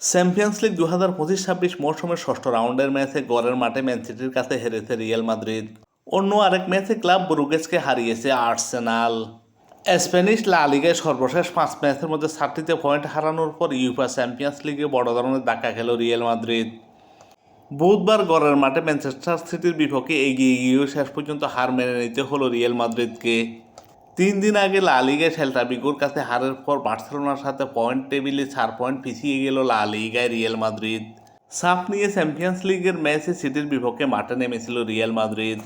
Champions league দু হাজার পঁচিশ ছাব্বিশ মৌসুমের ষষ্ঠ রাউন্ডের ম্যাচে গড়ের মাঠে ম্যান সিটির কাছে হেরেছে রিয়াল মাদ্রিদ। অন্য আরেক ম্যাচে ক্লাব ব্রুগেসকে হারিয়েছে আর্সেনাল। স্প্যানিশ লা লিগায় সর্বশেষ পাঁচ ম্যাচের মধ্যে সাতটিতে পয়েন্ট হারানোর পর ইউফা চ্যাম্পিয়ন্স লিগে বড় ধরনের ধাক্কা খেল রিয়াল মাদ্রিদ। বুধবার গড়ের মাঠে ম্যানচেস্টার সিটির বিপক্ষে এগিয়ে গিয়েও শেষ পর্যন্ত হার মেনে নিতে হলো রিয়াল মাদ্রিদকে। তিন দিন আগে লা লিগায় সেল্টা বিগোর কাছে হারের পর বার্সেলোনার সাথে পয়েন্ট টেবিলে চার পয়েন্ট পিছিয়ে গেল লা লিগায় রিয়াল মাদ্রিদ। সাফ নিয়ে চ্যাম্পিয়ন্স লিগের ম্যাচে সিটির বিপক্ষে মাঠে নেমেছিল রিয়াল মাদ্রিদ।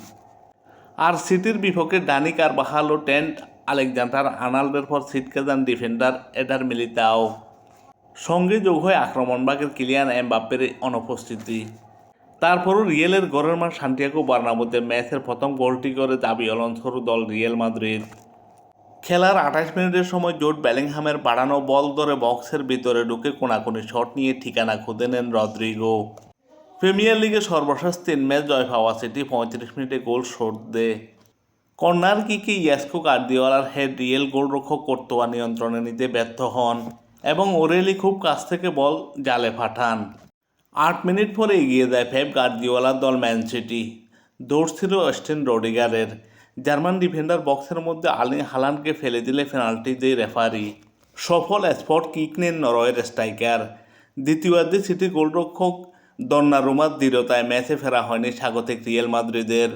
আর সিটির বিপক্ষে ডানি কারবাহাল ও টেন্ট আলেকজান্ডার আর্নাল্ডের পর ছিটকে যান ডিফেন্ডার এডার মিলিতাও সঙ্গে যোগ হয় আক্রমণভাগের কিলিয়ান এমবাপ্পের অনুপস্থিতি। তারপরও রিয়েলের গড়ের মাঠ সান্টিয়াগো বার্নাবোতে ম্যাচের প্রথম গোলটি করে দাবি অলন্সর দল রিয়েল মাদ্রিদ। খেলার আঠাশ মিনিটের সময় জোট ব্যালিংহামের বাড়ানো বল ধরে বক্সের ভিতরে ঢুকে কোনাকুনি শট নিয়ে ঠিকানা খুঁজে নেন রদ্রিগো। প্রিমিয়ার লিগে সর্বশেষ তিন ম্যাচ জয় পাওয়া সিটি পঁয়ত্রিশ মিনিটে গোল শোট দেয় কর্নার কিকে ইয়াসকো কার্দিওয়ালার হেড রিয়েল গোলরক্ষক কর্তোয়া নিয়ন্ত্রণে নিতে ব্যর্থ হন এবং ওরেলি খুব কাছ থেকে বল জালে পাঠান। আট মিনিট পরে এগিয়ে দেয় ফেব গার্দিওয়ালার দল ম্যান সিটি। দৌড় ছিল অস্টিন রোডিগারের। জার্মান ডিফেন্ডার বক্সের মধ্যে আলি হালানকে ফেলে দিলে পেনাল্টি দেয় রেফারি। সফল স্পট কিক নেন নরওয়ের স্ট্রাইকার। দ্বিতীয়ার্ধে সিটি গোলরক্ষক দন্নারুমার দৃঢ়তায় ম্যাচে ফেরা হয়নি স্বাগতিক রিয়েল মাদ্রিদের।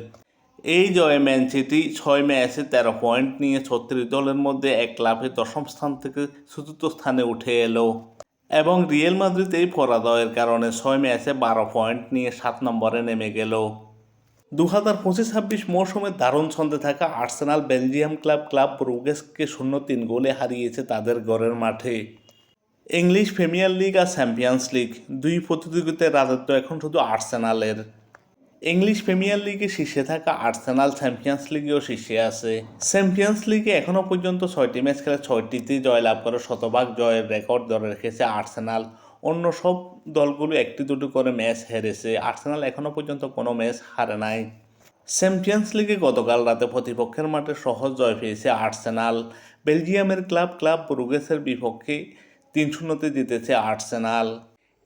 এই জয়ে ম্যান সিটি ছয় ম্যাচে তেরো পয়েন্ট নিয়ে ছত্রিশ দলের মধ্যে এক লাভে দশম স্থান থেকে চতুর্থ স্থানে উঠে এলো। এবং রিয়েল মাদ্রিদ এই পরাজয়ের কারণে ছয় ম্যাচে বারো পয়েন্ট নিয়ে সাত নম্বরে নেমে গেল। দু হাজার পঁচিশ ছাব্বিশ মৌসুমে দারুণ ছন্দে থাকা আর্সেনাল বেলজিয়াম ক্লাব ক্লাব ব্রুগেসকে শূন্য তিন গোলে হারিয়েছে তাদের ঘরের মাঠে। ইংলিশ প্রিমিয়ার লিগ আর চ্যাম্পিয়ন্স লিগ দুই প্রতিযোগিতার রাজত্ব এখন শুধু আর্সেনালের। ইংলিশ প্রিমিয়ার লিগে শীর্ষে থাকা আর্সেনাল চ্যাম্পিয়ন্স লিগেও শীর্ষে আছে। চ্যাম্পিয়ন্স লিগে এখনও পর্যন্ত ছয়টি ম্যাচ খেলে ছয়টিতেই জয়লাভ করে শতভাগ জয়ের রেকর্ড ধরে রেখেছে আর্সেনাল। অন্য সব দলগুলো একটি দুটো করে ম্যাচ হেরেছে। আর্সেনাল এখনও পর্যন্ত কোনো ম্যাচ হারে নাই। চ্যাম্পিয়ন্স লিগে গতকাল রাতে প্রতিপক্ষের মাঠে সহজ জয় পেয়েছে আর্সেনাল। বেলজিয়ামের ক্লাব ক্লাব ব্রুগেসের বিপক্ষে তিন শূন্যতে জিতেছে আর্সেনাল।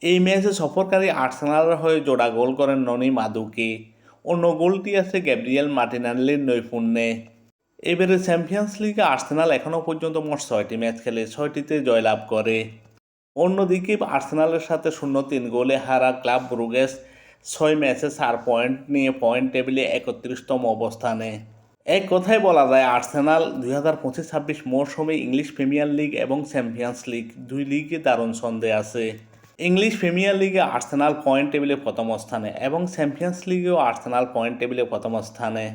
এই ম্যাচে সফরকারী আর্সেনালের হয়ে জোড়া গোল করেন ননি মাদুকে। অন্য গোলটি আছে গ্যাব্রিয়েল মার্টিনাল্লির নৈপুণ্যে। এবারে চ্যাম্পিয়ন্স লিগে আর্সেনাল এখনও পর্যন্ত মোট ছয়টি ম্যাচ খেলে, ছয়টিতে জয়লাভ করে। অন্যদিকে আর্সেনালের সাথে শূন্য তিন গোলে হারা ক্লাব ব্রুগেস ছয় ম্যাচে চার পয়েন্ট নিয়ে পয়েন্ট টেবিলে একত্রিশতম অবস্থানে। এক কথায় বলা যায়, আর্সেনাল দুই হাজার পঁচিশ ছাব্বিশ মৌসুমে ইংলিশ প্রিমিয়ার লিগ এবং চ্যাম্পিয়ন্স লিগ দুই লিগে দারুণ ছন্দে আছে। ইংলিশ প্রিমিয়ার লিগে আর্সেনাল পয়েন্ট টেবিলে প্রথম স্থানে এবং চ্যাম্পিয়ন্স লিগেও আর্সেনাল পয়েন্ট টেবিলে প্রথম স্থানে।